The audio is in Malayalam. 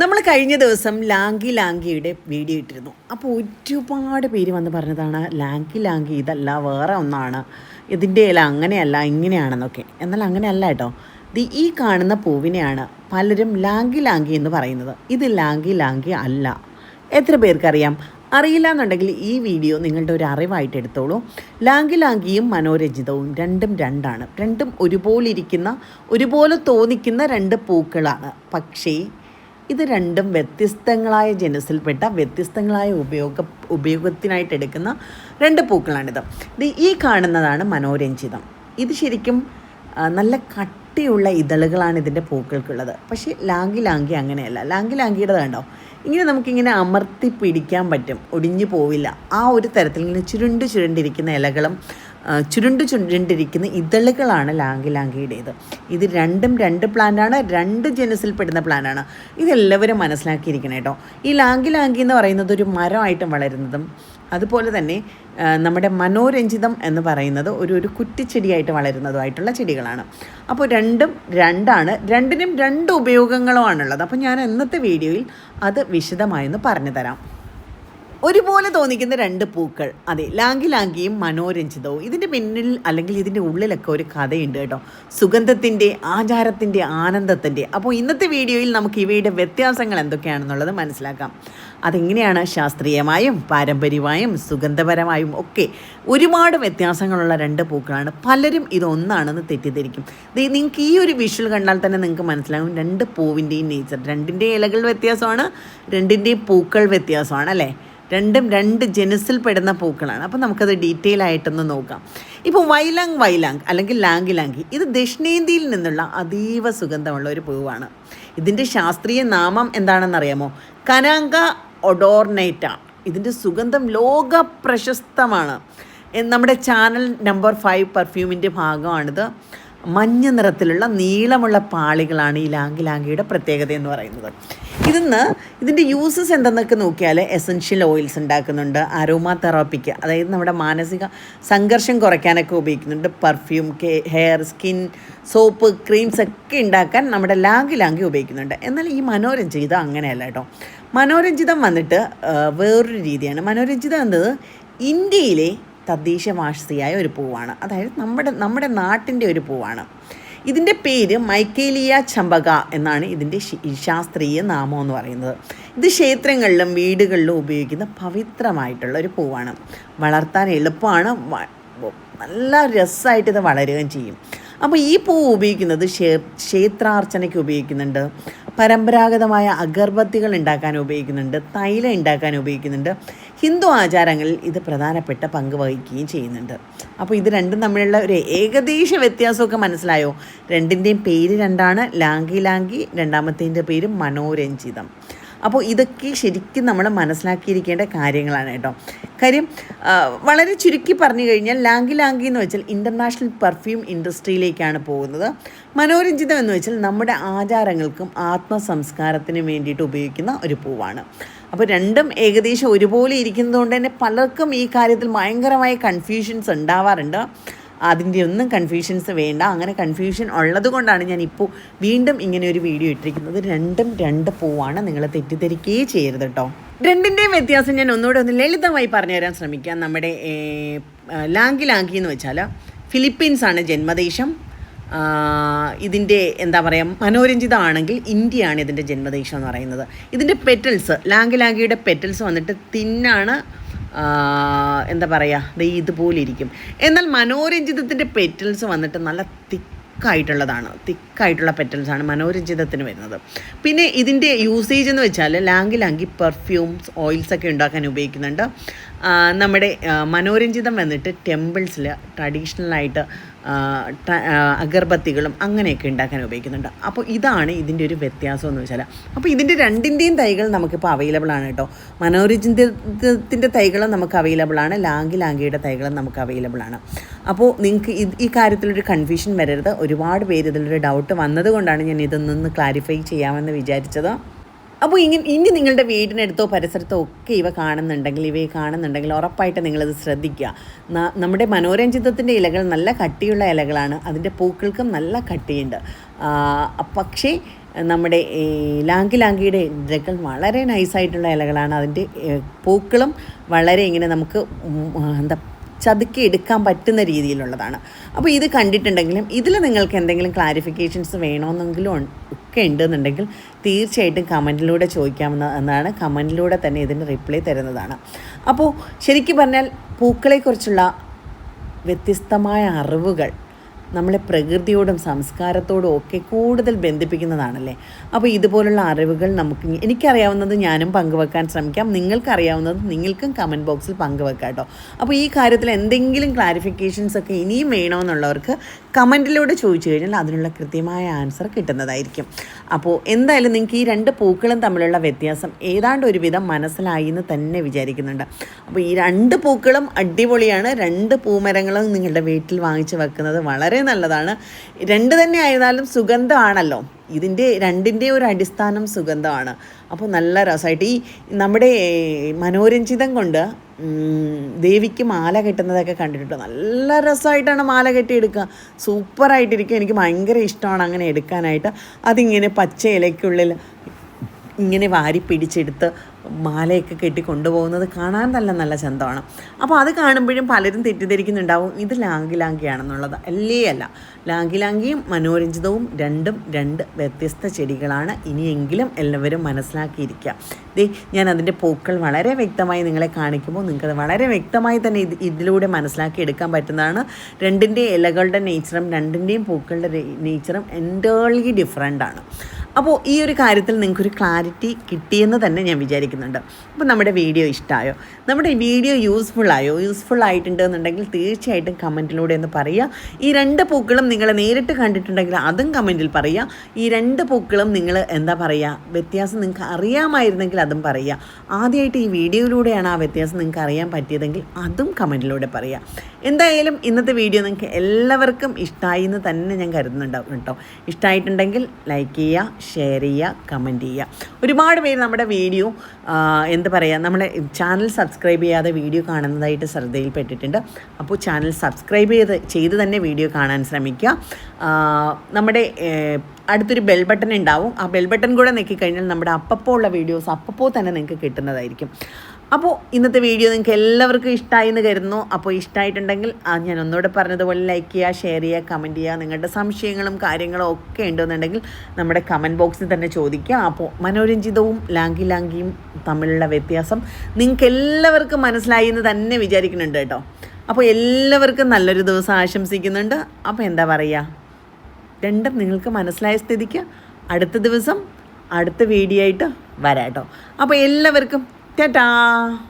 നമ്മൾ കഴിഞ്ഞ ദിവസം ലാംഗി ലാംഗിയുടെ വീഡിയോ ഇട്ടിരുന്നു. അപ്പോൾ ഒരുപാട് പേര് വന്ന് പറഞ്ഞതാണ് ലാംഗി ലാംഗി ഇതല്ല വേറെ ഒന്നാണ്. ഇതിന്റെ ഇല അങ്ങനെയല്ല ഇങ്ങനെയാണെന്നൊക്കെ. എന്നാൽ അങ്ങനെയല്ല കേട്ടോ. ദി ഈ കാണുന്ന പൂവിനെയാണ് പലരും ലാംഗി ലാംഗി എന്ന് പറയുന്നത്. ഇത് ലാംഗി ലാംഗി അല്ല. എത്ര പേർക്കറിയാം? അറിയില്ല എന്നുണ്ടെങ്കിൽ ഈ വീഡിയോ നിങ്ങളുടെ ഒരു അറിവായിട്ട് എടുത്തോളൂ. ലാംഗി ലാംഗിയും മനോരഞ്ജിതവും രണ്ടും രണ്ടാണ്. രണ്ടും ഒരുപോലെ ഇരിക്കുന്ന ഒരുപോലെ തോന്നിക്കുന്ന രണ്ട് പൂക്കളാണ്. പക്ഷേ ഇത് രണ്ടും വ്യത്യസ്തങ്ങളായ ജനസിൽപ്പെട്ട വ്യത്യസ്തങ്ങളായ ഉപയോഗ ഉപയോഗത്തിനായിട്ട് എടുക്കുന്ന രണ്ട് പൂക്കളാണിത്. ഇത് ഈ കാണുന്നതാണ് മനോരഞ്ജിതം. ഇത് ശരിക്കും നല്ല കട്ടിയുള്ള ഇതളുകളാണ് ഇതിന്റെ പൂക്കൾക്കുള്ളത്. പക്ഷേ ലാങ്കി ലാങ്കി അങ്ങനെയല്ല. ലാങ്കി ലാങ്കിയുടെ കണ്ടോ? ഇങ്ങനെ നമുക്കിങ്ങനെ അമർത്തി പിടിക്കാൻ പറ്റും. ഒടിഞ്ഞു പോവില്ല. ആ ഒരു തരത്തിൽ ഇങ്ങനെ ചുരുണ്ട് ചുരുണ്ടിരിക്കുന്ന ഇലകളും ചുരുണ്ട് ചുരുണ്ടിരിക്കുന്ന ഇതളുകളാണ് ലാങ്കി ലാങ്കിയുടേത് ഇത് രണ്ടും രണ്ട് പ്ലാന്റാണ് രണ്ട് ജനസിൽപ്പെടുന്ന പ്ലാന്റാണ് ഇതെല്ലാവരും മനസ്സിലാക്കിയിരിക്കണം കേട്ടോ. ഈ ലാങ്കി ലാങ്കി എന്ന് പറയുന്നത് ഒരു മരമായിട്ടും വളരുന്നതും അതുപോലെ തന്നെ നമ്മുടെ മനോരഞ്ജിതം എന്ന് പറയുന്നത് ഒരു ഒരു കുറ്റിച്ചെടിയായിട്ട് വളരുന്നതുമായിട്ടുള്ള ചെടികളാണ്. അപ്പോൾ രണ്ടും രണ്ടാണ് രണ്ടിനും രണ്ട് ഉപയോഗങ്ങളുമാണുള്ളത്. അപ്പോൾ ഞാൻ ഇന്നത്തെ വീഡിയോയിൽ അത് വിശദമായൊന്ന് പറഞ്ഞു തരാം ഒരുപോലെ തോന്നിക്കുന്ന രണ്ട് പൂക്കൾ. അതെ ലാങ്കി ലാങ്കിയും മനോരഞ്ജിതവും. ഇതിന്റെ പിന്നിൽ അല്ലെങ്കിൽ ഇതിന്റെ ഉള്ളിലൊക്കെ ഒരു കഥയുണ്ട് കേട്ടോ. സുഗന്ധത്തിന്റെ ആചാരത്തിന്റെ ആനന്ദത്തിന്റെ അപ്പോൾ ഇന്നത്തെ വീഡിയോയിൽ നമുക്ക് ഇവയുടെ വ്യത്യാസങ്ങൾ എന്തൊക്കെയാണെന്നുള്ളത് മനസ്സിലാക്കാം. അതെങ്ങനെയാണ് ശാസ്ത്രീയമായും പാരമ്പര്യമായും സുഗന്ധപരമായും ഒക്കെ ഒരുപാട് വ്യത്യാസങ്ങളുള്ള രണ്ട് പൂക്കളാണ്. പലരും ഇതൊന്നാണെന്ന് തെറ്റിദ്ധരിക്കും. നിങ്ങൾക്ക് ഈ ഒരു വിഷ്വൽ കണ്ടാൽ തന്നെ നിങ്ങൾക്ക് മനസ്സിലാകും. രണ്ട് പൂവിന്റെയും നേച്ചർ രണ്ടിന്റെയും ഇലകൾ വ്യത്യാസമാണ് രണ്ടിന്റെയും പൂക്കൾ വ്യത്യാസമാണ് അല്ലേ? രണ്ടും രണ്ട് ജനുസിൽ പെടുന്ന പൂക്കളാണ്. അപ്പോൾ നമുക്കത് ഡീറ്റെയിൽ ആയിട്ടൊന്ന് നോക്കാം. ഇപ്പോൾ വൈലാങ് വൈലാങ് അല്ലെങ്കിൽ ലാങ്കി ലാങ്കി ഇത് ദക്ഷിണേന്ത്യയിൽ നിന്നുള്ള അതീവ സുഗന്ധമുള്ള ഒരു പൂവാണ്. ഇതിന്റെ ശാസ്ത്രീയ നാമം എന്താണെന്നറിയാമോ? കനാങ്ക ഒഡോർനൈറ്റ. ഇതിന്റെ സുഗന്ധം ലോക പ്രശസ്തമാണ് നമ്മുടെ ചാനൽ നമ്പർ ഫൈവ് പെർഫ്യൂമിന്റെ ഭാഗമാണിത്. മഞ്ഞ നിറത്തിലുള്ള നീളമുള്ള പാളികളാണ് ഈ ലാങ്കി ലാങ്കിയുടെ പ്രത്യേകത എന്ന് പറയുന്നത്. ഇതിന്ന് ഇതിന്റെ യൂസസ് എന്തെന്നൊക്കെ നോക്കിയാൽ എസൻഷ്യൽ ഓയിൽസ് ഉണ്ടാക്കുന്നുണ്ട് അരോമ തെറാപ്പിക്ക് അതായത് നമ്മുടെ മാനസിക സംഘർഷം കുറയ്ക്കാനൊക്കെ ഉപയോഗിക്കുന്നുണ്ട്. Perfume hair skin soap creams ഒക്കെ ഉണ്ടാക്കാൻ നമ്മുടെ ലാങ്കി ലാങ്കി ഉപയോഗിക്കുന്നുണ്ട്. എന്നാൽ ഈ മനോരഞ്ജിതം അങ്ങനെയല്ല കേട്ടോ. മനോരഞ്ജിതം വന്നിട്ട് വേറൊരു രീതിയാണ്. മനോരഞ്ജിതം എന്നത് ഇന്ത്യയിലെ തദ്ദേശവാസിയായ ഒരു പൂവാണ്. അതായത് നമ്മുടെ നമ്മുടെ നാട്ടിന്റെ ഒരു പൂവാണ്. ഇതിന്റെ പേര് മൈക്കേലിയ ചമ്പക എന്നാണ് ഇതിന്റെ ശാസ്ത്രീയ നാമം എന്ന് പറയുന്നത്. ഇത് ക്ഷേത്രങ്ങളിലും വീടുകളിലും ഉപയോഗിക്കുന്ന പവിത്രമായിട്ടുള്ള ഒരു പൂവാണ്. വളർത്താൻ എളുപ്പമാണ്. നല്ല രസമായിട്ട് ഇത് വളരുകയും ചെയ്യും. അപ്പോൾ ഈ പൂ ഉപയോഗിക്കുന്നത് ക്ഷേ- ക്ഷേത്രാർച്ചനയ്ക്ക് ഉപയോഗിക്കുന്നുണ്ട്. പരമ്പരാഗതമായ അഗർബത്തികൾ ഉണ്ടാക്കാൻ ഉപയോഗിക്കുന്നുണ്ട്. തൈലം ഉണ്ടാക്കാൻ ഉപയോഗിക്കുന്നുണ്ട്. ഹിന്ദു ആചാരങ്ങളിൽ ഇത് പ്രധാനപ്പെട്ട പങ്ക് വഹിക്കുകയും ചെയ്യുന്നുണ്ട്. അപ്പോൾ ഇത് രണ്ടും തമ്മിലുള്ള ഒരു ഏകദേശ വ്യത്യാസമൊക്കെ മനസ്സിലായോ? രണ്ടിന്റെയും പേര് രണ്ടാണ്. ലാംഗി ലാംഗി രണ്ടാമത്തേന്റെ പേര് മനോരഞ്ജിതം. അപ്പോൾ ഇതൊക്കെ ശരിക്കും നമ്മൾ മനസ്സിലാക്കിയിരിക്കേണ്ട കാര്യങ്ങളാണ് കേട്ടോ. കാര്യം വളരെ ചുരുക്കി പറഞ്ഞു കഴിഞ്ഞാൽ ലാംഗി ലാംഗി എന്ന് വെച്ചാൽ ഇന്റർനാഷണൽ പെർഫ്യൂം ഇൻഡസ്ട്രിയിലേക്കാണ് പോകുന്നത്. മനോരഞ്ജിതം എന്ന് വെച്ചാൽ നമ്മുടെ ആചാരങ്ങൾക്കും ആത്മസംസ്കാരത്തിനും വേണ്ടിയിട്ട് ഉപയോഗിക്കുന്ന ഒരു പൂവാണ്. അപ്പോൾ രണ്ടും ഏകദേശം ഒരുപോലെ ഇരിക്കുന്നതുകൊണ്ട് തന്നെ പലർക്കും ഈ കാര്യത്തിൽ ഭയങ്കരമായ കൺഫ്യൂഷൻസ് ഉണ്ടാവാറുണ്ട്. അതിന്റെ ഒന്നും കൺഫ്യൂഷൻസ് വേണ്ട. അങ്ങനെ കൺഫ്യൂഷൻ ഉള്ളത് കൊണ്ടാണ് ഞാൻ ഇപ്പോൾ വീണ്ടും ഇങ്ങനെ ഒരു വീഡിയോ ഇട്ടിരിക്കുന്നത്. രണ്ടും രണ്ട് പൂവാണ് നിങ്ങൾ തെറ്റിദ്ധരിക്കുകയേ ചെയ്യരുത് കേട്ടോ രണ്ടിന്റെയും വ്യത്യാസം ഞാൻ ഒന്നുകൂടെ ഒന്ന് ലളിതമായി പറഞ്ഞു പറഞ്ഞുതരാൻ ശ്രമിക്കാം. നമ്മുടെ ലാങ്കി ലാങ്കി എന്ന് വെച്ചാൽ ഫിലിപ്പീൻസ് ആണ് ജന്മദേശം. ഇതിന്റെ എന്താ പറയുക മനോരഞ്ജിതമാണെങ്കിൽ ഇന്ത്യയാണ് ഇതിന്റെ ജന്മദേശം എന്ന് പറയുന്നത്. ഇതിന്റെ പെറ്റൽസ് ലാങ്കി ലാങ്കിയുടെ പെറ്റൽസ് വന്നിട്ട് തിന്നാണ് എന്താ പറയുക ദേ ഇതുപോലെ ഇരിക്കും എന്നാൽ മനോരഞ്ജിതത്തിന്റെ പെറ്റൽസ് വന്നിട്ട് നല്ല തിക്കായിട്ടുള്ളതാണ്. തിക്കായിട്ടുള്ള പെറ്റൽസാണ് മനോരഞ്ജിതത്തിന് വരുന്നത്. പിന്നെ ഇതിന്റെ യൂസേജ് എന്ന് വെച്ചാൽ ലാങ്കി ലാങ്കി പെർഫ്യൂംസ് ഓയിൽസ് ഒക്കെ ഉണ്ടാക്കാൻ ഉപയോഗിക്കുന്നുണ്ട്. നമ്മുടെ മനോരഞ്ജിതം വന്നിട്ട് ടെമ്പിൾസിൽ ട്രഡീഷണലായിട്ട് അഗർബത്തികളും അങ്ങനെയൊക്കെ ഉണ്ടാക്കാൻ ഉപയോഗിക്കുന്നുണ്ട്. അപ്പോൾ ഇതാണ് ഇതിന്റെ ഒരു വ്യത്യാസം എന്ന് വെച്ചാൽ അപ്പോൾ ഇതിന്റെ രണ്ടിന്റെയും തൈകൾ നമുക്കിപ്പോൾ അവൈലബിൾ ആണ് കേട്ടോ. മനോരഞ്ജിതത്തിന്റെ തൈകളും നമുക്ക് അവൈലബിൾ ആണ്. ലാങ്കി ലാങ്കിയുടെ തൈകളും നമുക്ക് അവൈലബിൾ ആണ്. അപ്പോൾ നിങ്ങൾക്ക് ഈ കാര്യത്തിലൊരു കൺഫ്യൂഷൻ വരരുത്. ഒരുപാട് പേര് ഇതിലൊരു ഡൗട്ട് വന്നതുകൊണ്ടാണ് ഞാൻ ഇതൊന്നൊന്ന് ക്ലാരിഫൈ ചെയ്യാമെന്ന് വിചാരിച്ചത്. അപ്പോൾ ഇങ്ങനെ ഇനി നിങ്ങളുടെ വീടിനടുത്തോ പരിസരത്തോ ഒക്കെ ഇവ കാണുന്നുണ്ടെങ്കിൽ ഇവയെ കാണുന്നുണ്ടെങ്കിൽ ഉറപ്പായിട്ട് നിങ്ങളത് ശ്രദ്ധിക്കുക. നമ്മുടെ മനോരഞ്ജിതത്തിന്റെ ഇലകൾ നല്ല കട്ടിയുള്ള ഇലകളാണ്. അതിന്റെ പൂക്കൾക്കും നല്ല കട്ടിയുണ്ട്. പക്ഷേ നമ്മുടെ ലാങ്കി ലാങ്കിയുടെ ഇലകൾ വളരെ നൈസായിട്ടുള്ള ഇലകളാണ്. അതിന്റെ പൂക്കളും വളരെ ഇങ്ങനെ നമുക്ക് എന്താ ചതുക്കി എടുക്കാൻ പറ്റുന്ന രീതിയിലുള്ളതാണ്. അപ്പോൾ ഇത് കണ്ടിട്ടുണ്ടെങ്കിലും ഇതിൽ നിങ്ങൾക്ക് എന്തെങ്കിലും ക്ലാരിഫിക്കേഷൻസ് വേണമെന്നെങ്കിലും ഒക്കെ ഉണ്ടെന്നുണ്ടെങ്കിൽ തീർച്ചയായിട്ടും കമന്റിലൂടെ ചോദിക്കാമെന്ന് എന്നാണ് കമന്റിലൂടെ തന്നെ ഇതിന് റിപ്ലൈ തരുന്നതാണ്. അപ്പോൾ ശരിക്കും പറഞ്ഞാൽ പൂക്കളെക്കുറിച്ചുള്ള വ്യത്യസ്തമായ അറിവുകൾ നമ്മളെ പ്രകൃതിയോടും സംസ്കാരത്തോടും ഒക്കെ കൂടുതൽ ബന്ധിപ്പിക്കുന്നതാണല്ലേ? അപ്പോൾ ഇതുപോലുള്ള അറിവുകൾ നമുക്ക് എനിക്കറിയാവുന്നത് ഞാനും പങ്കുവെക്കാൻ ശ്രമിക്കാം. നിങ്ങൾക്കറിയാവുന്നത് നിങ്ങൾക്കും കമന്റ് ബോക്സിൽ പങ്കുവെക്കാം കേട്ടോ. അപ്പോൾ ഈ കാര്യത്തിൽ എന്തെങ്കിലും ക്ലാരിഫിക്കേഷൻസ് ഒക്കെ ഇനിയും വേണമെന്നുള്ളവർക്ക് കമന്റിലൂടെ ചോദിച്ചു കഴിഞ്ഞാൽ അതിനുള്ള കൃത്യമായ ആൻസർ കിട്ടുന്നതായിരിക്കും. അപ്പോൾ എന്തായാലും നിങ്ങൾക്ക് ഈ രണ്ട് പൂക്കളും തമ്മിലുള്ള വ്യത്യാസം ഏതാണ്ട് ഒരുവിധം മനസ്സിലായി എന്ന് തന്നെ വിചാരിക്കുന്നുണ്ട്. അപ്പോൾ ഈ രണ്ട് പൂക്കളും അടിപൊളിയാണ്. രണ്ട് പൂമരങ്ങളും നിങ്ങളുടെ വീട്ടിൽ വാങ്ങിച്ച് വെക്കുന്നത് വളരെ നല്ലതാണ്. രണ്ട് തന്നെ ആയിരുന്നാലും സുഗന്ധമാണല്ലോ. ഇതിന്റെ രണ്ടിന്റെ ഒരു അടിസ്ഥാനം സുഗന്ധമാണ്. അപ്പോൾ നല്ല രസമായിട്ട് ഈ നമ്മുടെ മനോരഞ്ജിതം കൊണ്ട് ദേവിക്ക് മാല കെട്ടുന്നതൊക്കെ കണ്ടിട്ടുണ്ട്. നല്ല രസമായിട്ടാണ് മാല കെട്ടിയെടുക്കുക. സൂപ്പറായിട്ടിരിക്കും എനിക്ക് ഭയങ്കര ഇഷ്ടമാണ് അങ്ങനെ എടുക്കാനായിട്ട്. അതിങ്ങനെ പച്ച ഇലയ്ക്കുള്ളിൽ ഇങ്ങനെ വാരി പിടിച്ചെടുത്ത് മാലയൊക്കെ കെട്ടി കൊണ്ടുപോകുന്നത് കാണാൻ നല്ല നല്ല ചന്തമാണ്. അപ്പോൾ അത് കാണുമ്പോഴും പലരും തെറ്റിദ്ധരിക്കുന്നുണ്ടാവും. ഇത് ലാങ്കി ലാങ്കിയാണെന്നുള്ളത് അല്ലേ അല്ല. ലാങ്കി ലാങ്കിയും മനോരഞ്ജിതവും രണ്ടും രണ്ട് വ്യത്യസ്ത ചെടികളാണ്. ഇനിയെങ്കിലും എല്ലാവരും മനസ്സിലാക്കിയിരിക്കുക. ദേ ഞാൻ അതിന്റെ പൂക്കൾ വളരെ വ്യക്തമായി നിങ്ങളെ കാണിക്കുമ്പോൾ നിങ്ങൾക്കത് വളരെ വ്യക്തമായി തന്നെ ഇത് ഇതിലൂടെ മനസ്സിലാക്കിയെടുക്കാൻ പറ്റുന്നതാണ്. രണ്ടിന്റെ ഇലകളുടെ നേച്ചറും രണ്ടിന്റെയും പൂക്കളുടെ നേച്ചറും എന്റേർലി ഡിഫറെന്റ് ആണ്. അപ്പോൾ ഈ ഒരു കാര്യത്തിൽ നിങ്ങൾക്കൊരു ക്ലാരിറ്റി കിട്ടിയെന്ന് തന്നെ ഞാൻ വിചാരിക്കുന്നുണ്ട്. അപ്പോൾ നമ്മുടെ വീഡിയോ ഇഷ്ടമായോ? നമ്മുടെ വീഡിയോ യൂസ്ഫുള്ളായോ? യൂസ്ഫുൾ ആയിട്ടുണ്ട് എന്നുണ്ടെങ്കിൽ തീർച്ചയായിട്ടും കമന്റിലൂടെ ഒന്ന് പറയുക. ഈ രണ്ട് പൂക്കളും നിങ്ങൾ നേരിട്ട് കണ്ടിട്ടുണ്ടെങ്കിൽ അതും കമന്റിൽ പറയുക. ഈ രണ്ട് പൂക്കളും നിങ്ങൾ എന്താ പറയുക? വ്യത്യാസം നിങ്ങൾക്ക് അറിയാമായിരുന്നെങ്കിൽ അതും പറയുക. ആദ്യമായിട്ട് ഈ വീഡിയോയിലൂടെയാണ് ആ വ്യത്യാസം നിങ്ങൾക്ക് അറിയാൻ പറ്റിയതെങ്കിൽ അതും കമന്റിലൂടെ പറയുക. എന്തായാലും ഇന്നത്തെ വീഡിയോ നിങ്ങൾക്ക് എല്ലാവർക്കും ഇഷ്ടമായി എന്ന് തന്നെ ഞാൻ കരുതുന്നുണ്ടാവും കേട്ടോ. ഇഷ്ടമായിട്ടുണ്ടെങ്കിൽ ലൈക്ക് ചെയ്യുക ഷെയർ ചെയ്യുക കമന്റ് ചെയ്യുക. ഒരുപാട് പേര് നമ്മുടെ വീഡിയോ എന്ത് പറയുക നമ്മുടെ ചാനൽ സബ്സ്ക്രൈബ് ചെയ്യാതെ വീഡിയോ കാണുന്നതായിട്ട് ശ്രദ്ധയിൽപ്പെട്ടിട്ടുണ്ട്. അപ്പോൾ ചാനൽ സബ്സ്ക്രൈബ് ചെയ്ത് ചെയ്ത് തന്നെ വീഡിയോ കാണാൻ ശ്രമിക്കുക. നമ്മുടെ അടുത്തൊരു ബെൽ ബട്ടൺ ഉണ്ടാവും. ആ ബെൽ ബട്ടൺ കൂടെ നോക്കിക്കഴിഞ്ഞാൽ നമ്മുടെ അപ്പപ്പോൾ ഉള്ള വീഡിയോസ് അപ്പപ്പോൾ തന്നെ നിങ്ങൾക്ക് കിട്ടുന്നതായിരിക്കും. അപ്പോൾ ഇന്നത്തെ വീഡിയോ നിങ്ങൾക്ക് എല്ലാവർക്കും ഇഷ്ടമായി എന്ന് കരുതുന്നു അപ്പോൾ ഇഷ്ടമായിട്ടുണ്ടെങ്കിൽ ഞാൻ ഒന്നുകൂടെ പറഞ്ഞതുപോലെ ലൈക്ക് ചെയ്യുക ഷെയർ ചെയ്യുക കമന്റ് ചെയ്യുക. നിങ്ങളുടെ സംശയങ്ങളും കാര്യങ്ങളും ഒക്കെ ഉണ്ടെന്നുണ്ടെങ്കിൽ നമ്മുടെ കമന്റ് ബോക്സിൽ തന്നെ ചോദിക്കുക. അപ്പോൾ മനോരഞ്ജിതവും ലാങ്കി ലാങ്കിയും തമ്മിലുള്ള വ്യത്യാസം നിങ്ങൾക്ക് എല്ലാവർക്കും മനസ്സിലായി എന്ന് തന്നെ വിചാരിക്കുന്നുണ്ട് കേട്ടോ. അപ്പോൾ എല്ലാവർക്കും നല്ലൊരു ദിവസം ആശംസിക്കുന്നുണ്ട്. അപ്പോൾ എന്താ പറയുക രണ്ടും നിങ്ങൾക്ക് മനസ്സിലായ സ്ഥിതിക്ക് അടുത്ത ദിവസം അടുത്ത വീഡിയോ ആയിട്ട് വരാം കേട്ടോ. അപ്പോൾ എല്ലാവർക്കും 哒哒。